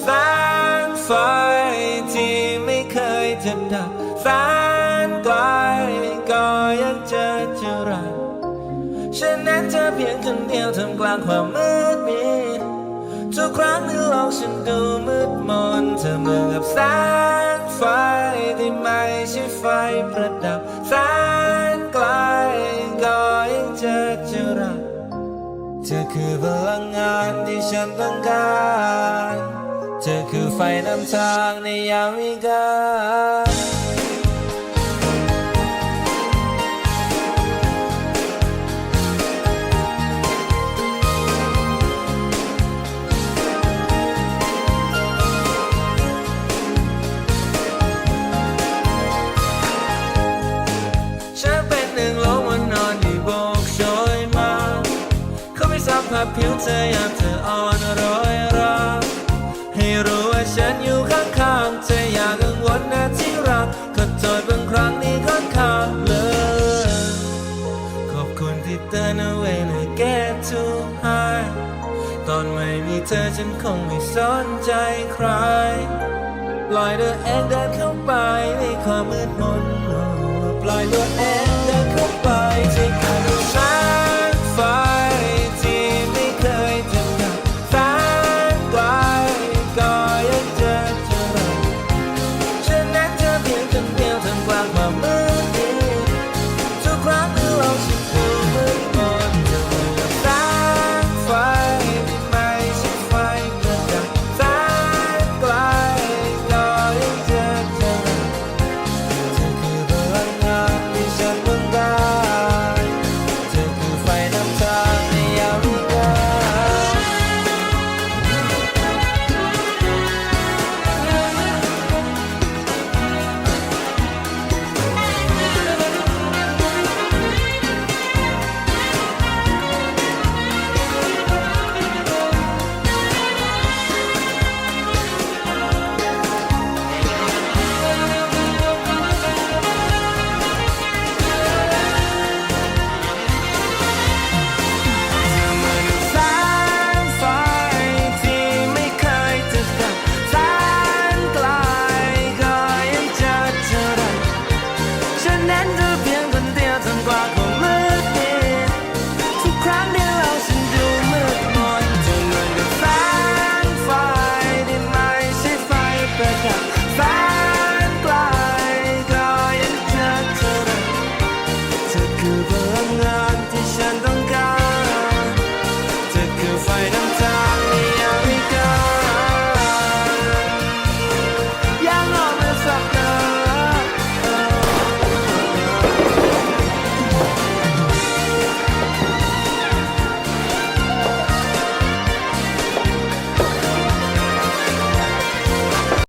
แสงไฟที่ไม่เคยจะดับแสนไกลก็ยังเจอจะรักฉันนั้นเธอเพียงคนเดียวท่ามกลางความมืดมิดทุกครั้งที่โลกฉันดูมืดมนเธอเหมือนกับแสงไฟที่ไม่ใช่ไฟประดับแสนไกลก็ยังเจอจะรักเธอคือพลังงานที่ฉันต้องการ เธอคือไฟนำทางในยามวิกาลฉันเป็นหนึ่งลมันนอนที่โบกโชยมาเขาไม่สัมผัสผิวเธอยามเธออ่อนรอย ฉันอยู่ข้างๆเธออย่ากังวลนะที่รักขอโทษบางครั้งที่ค่อนข้างเลย ขอบคุณที่เตือนเอาไว้นะ get too high ตอนไม่มีเธอฉันคงไม่สนใจใครปล่อยตัวเองเดินเข้าไปในความมืดมนปล่อยตัวเอง